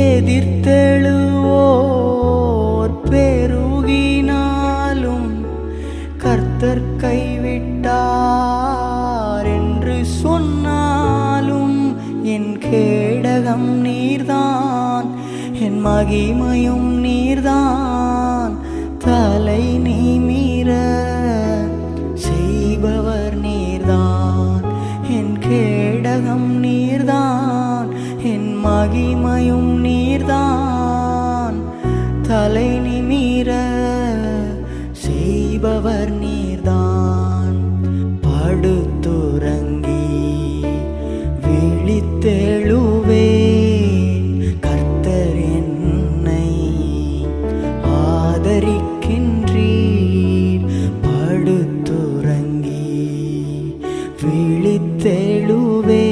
எதிர்த்தெழுவோர் பெருகினாலும் கர்த்தர் கைவிட்டார் என்று சொன்னாலும் என் கேடகம் நீர்தான் என் மகிமையும் நீர்தான். தலை நீ மீற செய்பவர் நீர்தான் என் கேடகம் நீர்தான் என் மகிமையும் தலை நிமிர செய்பவர் நீர்தான். படுத்துறங்கி விழித்தெழுவே கர்த்தர் என்னை ஆதரிக்கின்றீர். படுத்துறங்கி விழித்தெழுவே